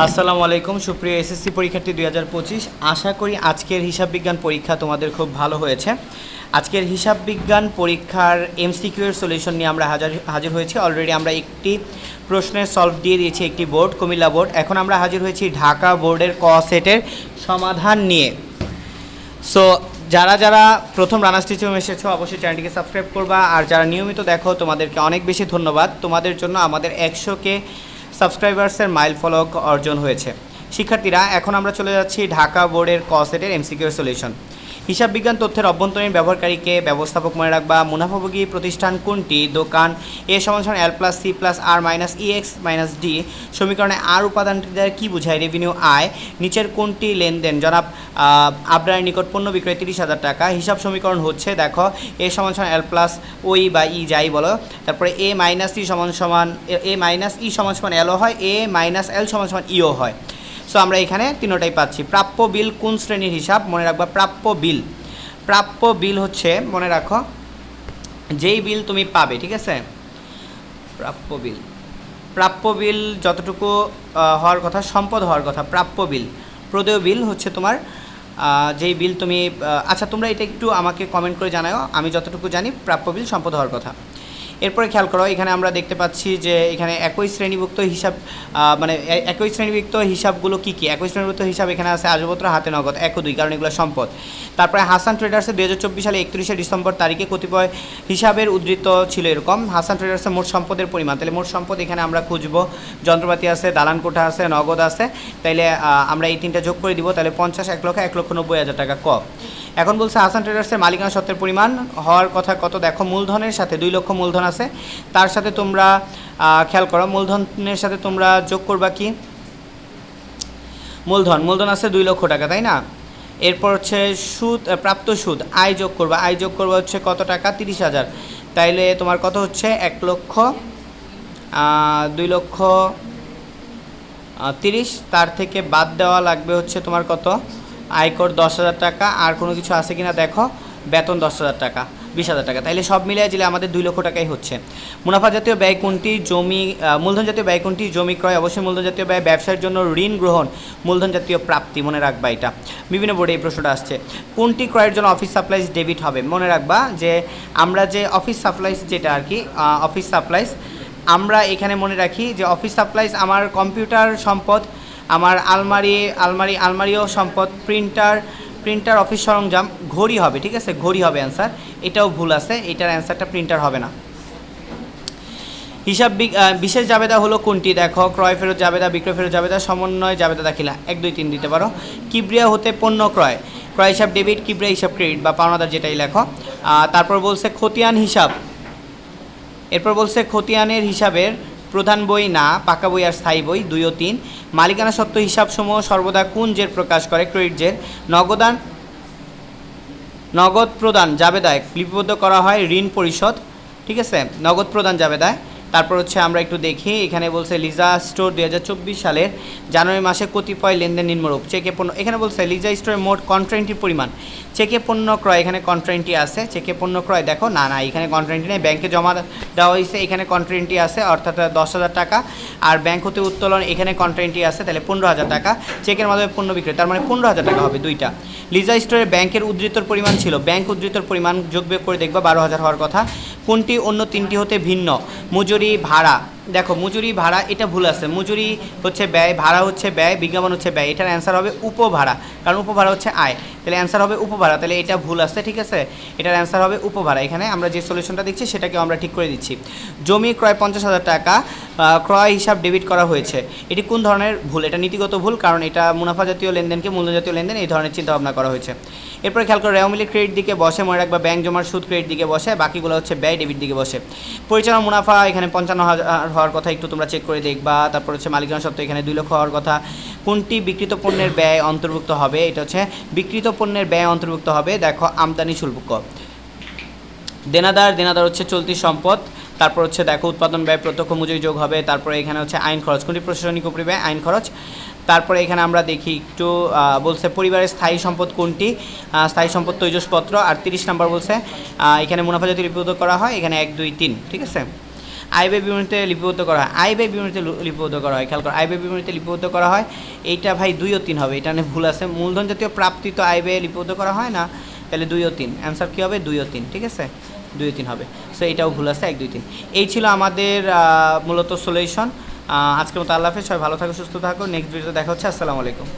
আসসালামু আলাইকুম, সুপ্রিয় এসএসসি পরীক্ষার্থী দুই হাজার পঁচিশ। আশা করি আজকের হিসাব বিজ্ঞান পরীক্ষা তোমাদের খুব ভালো হয়েছে। আজকের হিসাব বিজ্ঞান পরীক্ষার এমসিকিউ এর সলিউশন নিয়ে আমরা হাজার হাজির হয়েছি। অলরেডি আমরা একটি প্রশ্নের সলভ দিয়ে দিয়েছি একটি বোর্ড, কুমিল্লা বোর্ড। এখন আমরা হাজির হয়েছি ঢাকা বোর্ডের ক সেটের সমাধান নিয়ে। সো যারা যারা প্রথম রানার্স টিচার এসেছ, অবশ্যই চ্যানেলটিকে সাবস্ক্রাইব করবা। আর যারা নিয়মিত দেখো, তোমাদেরকে অনেক বেশি ধন্যবাদ। তোমাদের জন্য আমাদের একশোকে সাবস্ক্রাইবার্সের মাইল ফলক অর্জন হয়েছে। শিক্ষার্থীরা, এখন আমরা চলে যাচ্ছি ঢাকা বোর্ডের ক সেটের এমসিকিউ সলিউশন হিসাব বিজ্ঞান তথ্যের অভ্যন্তরীণ ব্যবহারকারীকে ব্যবস্থাপক মনে রাখবা। মুনাফাভোগী প্রতিষ্ঠান কোনটি? দোকান এ সমান L plus C plus R minus E X minus D সমীকরণে আর উপাদানটি দ্বারা কী বোঝায়? রেভিনিউ আয় নিচের কোনটি লেনদেন? জনাব আবরারের নিকট পণ্য বিক্রয় তিরিশ হাজার টাকা। হিসাব সমীকরণ হচ্ছে, দেখো, এ সমান সমান এল প্লাস ওই বা ই যাই বলো, তারপরে এ মাইনাস ই সমান সমান এ মাইনাস ই সমান সমান এলও হয় এ মাইনাস এল সমান সমান ইও হয়। সো আমরা এখানে তিনোটাই পাচ্ছি। প্রাপ্য বিল কোন শ্রেণির হিসাব? মনে রাখবা, প্রাপ্য বিল। প্রাপ্য বিল হচ্ছে, মনে রাখো, যেই বিল তুমি পাবে, ঠিক আছে? প্রাপ্য বিল। প্রাপ্য বিল যতটুকু হওয়ার কথা, সম্পদ হওয়ার কথা, প্রাপ্য বিল। প্রদেয় বিল হচ্ছে তোমার যেই বিল তুমি আচ্ছা তোমরা এটা একটু আমাকে কমেন্ট করে জানাও আমি যতটুকু জানি, প্রাপ্য বিল সম্পদ হওয়ার কথা। এরপরে খেয়াল করো, এখানে আমরা দেখতে পাচ্ছি যে এখানে একই শ্রেণীভুক্ত হিসাব মানে একই শ্রেণীভুক্ত হিসাবগুলো কী কী? একই শ্রেণীভুক্ত হিসাব এখানে আছে আজপত্র হাতে নগদ, এক দুই, কারণ এগুলো সম্পদ। তারপরে হাসান হাজার চব্বিশ সালে একত্রিশে ডিসেম্বর তারিখে কতিপয় হিসাবের উদ্ধৃত ছিল এরকম। হাসান ট্রেডার্সের মোট সম্পদের পরিমাণ, তাহলে মোট সম্পদ এখানে আমরা খুঁজবো। যন্ত্রপাতি আছে দালান কোঠা আছে, নগদ আছে। তাইলে আমরা এই তিনটা যোগ করে দিব, তাহলে পঞ্চাশ, এক লক্ষ এক লক্ষ নব্বই হাজার টাকা ক। এখন বলছে আসান ট্রেডার্সের মালিকানা সত্ত্বের পরিমাণ। হওয়ার কথা কত? দেখো, মূলধনের সাথে দুই লক্ষ মূলধন আছে। তার সাথে তোমরা খেয়াল করো, মূলধনের সাথে তোমরা যোগ করবা কি? মূলধন মূলধন আছে দুই লক্ষ টাকা, তাই না? এরপর হচ্ছে সুদ প্রাপ্ত সুদ, আয় যোগ করবা। আয় যোগ করবা হচ্ছে কত টাকা? তিরিশ হাজার। তাইলে তোমার কত হচ্ছে? এক লক্ষ দুই লক্ষ তিরিশ। তার থেকে বাদ দেওয়া লাগবে হচ্ছে তোমার কত? আয়কর দশ হাজার টাকা, আর কোনো কিছু আছে কিনা দেখো, বেতন দশ হাজার টাকা, বিশ হাজার টাকা। তাইলে সব মিলিয়ে দিলে আমাদের দুই লক্ষ টাকাই হচ্ছে। মুনাফা জাতীয় ব্যয় কোনটি? জমি মূলধন জাতীয় ব্যয় কোনটি? জমি ক্রয়, অবশ্যই মূলধন জাতীয় ব্যয়, ব্যবসার জন্য ঋণ গ্রহণ, মূলধন জাতীয় প্রাপ্তি, মনে রাখবা এটা। বিভিন্ন বোর্ডে এই প্রশ্নটা আসছে। কোনটি ক্রয়ের জন্য অফিস সাপ্লাইজ ডেবিট হবে? মনে রাখবা যে আমরা যে অফিস সাপ্লাইজ যেটা আর কি অফিস সাপ্লাইজ আমরা এখানে মনে রাখি যে অফিস সাপ্লাইজ আমার কম্পিউটার সম্পদ আমার আলমারি আলমারি, আলমারিও সম্পদ প্রিন্টার প্রিন্টার অফিস সরঞ্জাম, ঘড়ি হবে, ঠিক আছে? ঘড়ি হবে অ্যান্সার এটাও ভুল আছে, এটার অ্যান্সারটা প্রিন্টার হবে না। হিসাব বিশেষ জাবেদা হলো কোনটি? দেখো, ক্রয় ফেরত জাবেদা, বিক্রয় ফেরত জাবেদা, সমন্বয় জাবেদা দাখিলা। এক, দুই, তিন দিতে পারো। কিবরিয়া হতে পণ্য ক্রয়। ক্রয় হিসাব ডেবিট কিবরিয়া হিসাব ক্রেডিট বা পাওনাদার যেটাই লেখো। তারপর বলছে খতিয়ান হিসাব। এরপর বলছে খতিয়ানের হিসাবের প্রধান বই না, পাকা বই আর স্থায়ী বই, দুই ও তিন। মালিকানা সত্ত্ব হিসাবসমূহ সর্বদা কোন জের প্রকাশ করে? ক্রেডিট জের। নগদান, নগদ প্রদান জাবেদায় লিপিবদ্ধ করা হয় ঋণ পরিশোধ, ঠিক আছে? নগদ প্রদান জাবেদায়। তারপর হচ্ছে আমরা একটু দেখি, এখানে বলছে লিজা স্টোর দুই হাজার চব্বিশ সালের জানুয়ারি মাসে কতিপয় লেনদেন নিম্নরূপ। চেকে পণ্য, এখানে বলছে লিজা স্টোরের মোট কন্ট্রেন্টির পরিমাণ। চেকে পণ্য ক্রয়, এখানে কন্ট্রেন্টি আছে। চেকে পণ্য ক্রয়, দেখো, না না, এখানে কন্ট্রেন্টি নেই। ব্যাংকে জমা দেওয়া হয়েছে, এখানে কন্ট্রেন্টি আছে, অর্থাৎ দশ হাজার টাকা। আর ব্যাংক হতে উত্তোলন, এখানে কন্ট্রেন্টি আছে, তাহলে পনেরো হাজার টাকা। চেকের মাধ্যমে পণ্য বিক্রয়, তার মানে পনেরো হাজার টাকা হবে দুইটা। লিজা স্টোরের ব্যাংকের উদ্ধৃতর পরিমাণ ছিল। ব্যাংক উদ্ধৃতর পরিমাণ যোগ করে দেখবা, বারো হাজার হওয়ার কথা। কোনটি অন্য তিনটি হতে ভিন্ন? মজুরি ভাড়া। দেখো, মজুরি, ভাড়া, এটা ভুল আছে। মজুরি হচ্ছে ব্যয়, ভাড়া হচ্ছে ব্যয়, বিজ্ঞাপন হচ্ছে ব্যয়। এটার অ্যান্সার হবে উপভাড়া। কারণ উপভাড়া হচ্ছে আয়। তাহলে অ্যান্সার হবে উপভাড়া। তাহলে এটা ভুল আছে, ঠিক আছে? এটার অ্যান্সার হবে উপভাড়া। এখানে আমরা যে সলিউশনটা দিচ্ছি সেটাকে আমরা ঠিক করে দিচ্ছি। জমি ক্রয় পঞ্চাশ হাজার টাকা ক্রয় হিসাব ডেবিট করা হয়েছে। এটি কোন ধরনের ভুল? এটা নীতিগত ভুল, কারণ এটা মুনাফা জাতীয় লেনদেনকে মূল্য জাতীয় লেনদেন, এই ধরনের চিন্তা ভাবনা করা হয়েছে। এরপরে খেয়াল করে, রেওমিলি ক্রেডিট দিকে বসে, মনে রাখবা ব্যাংক জমার সুদ ক্রেডিট দিকে বসে, বাকিগুলো হচ্ছে ব্যয় ডেবিট দিকে বসে। পরিচালনা মুনাফা, এখানে পঞ্চান্ন হাজার হওয়ার কথা একটু তোমরা চেক করে দেখবা। তারপর হচ্ছে মালিকানা সত্ত্ব এখানে দুই লক্ষ হওয়ার কথা। কোনটি বিকৃত পণ্যের ব্যয় অন্তর্ভুক্ত হবে? এটা হচ্ছে বিকৃত পণ্যের ব্যয় অন্তর্ভুক্ত হবে, দেখো, আমদানি শুল্ক। দেনাদার দেনাদার হচ্ছে চলতি সম্পদ। তারপর হচ্ছে দেখো, উৎপাদন ব্যয়, প্রত্যক্ষ মজুরি যোগ হবে। তারপরে এখানে হচ্ছে আইন খরচ। কোনটি প্রশাসনিক উপরি ব্যয়? আইন খরচ। তারপরে এখানে আমরা দেখি একটু বলছে পরিবারের স্থায়ী সম্পদ কোনটি? স্থায়ী সম্পদ তৈজসপত্র। আর তিরিশ নম্বর বলছে এখানে মুনাফা যদি লিপিবদ্ধ করা হয়, এখানে এক, দুই, তিন। ঠিক আছে? আয় ব্যয় বিবরণীতে লিপিবদ্ধ করা হয়। আয় ব্যয় বিবরণীতে লিপিবদ্ধ করা হয়। খেয়াল করো আয় ব্যয় বিবরণীতে লিপিবদ্ধ করা হয়, এইটা ভাই দুই ও তিন হবে, এটা নিয়ে ভুল আছে। মূলধন জাতীয় প্রাপ্তি তো আয় ব্যয়ে লিপিবদ্ধ করা হয় না, তাহলে দুই ও তিন। অ্যান্সার কী হবে? দুই ও তিন, ঠিক আছে? দুই ও তিন হবে। সো এটাও ভুল আছে, এক, দুই, তিন। এই ছিল আমাদের মূলত সলিউশন আজকের মতো আল্লাহ হাফেজ, সবাই ভালো থাকো, সুস্থ থাকো। নেক্সট ভিডিওতে দেখা হচ্ছে, আসসালামু আলাইকুম।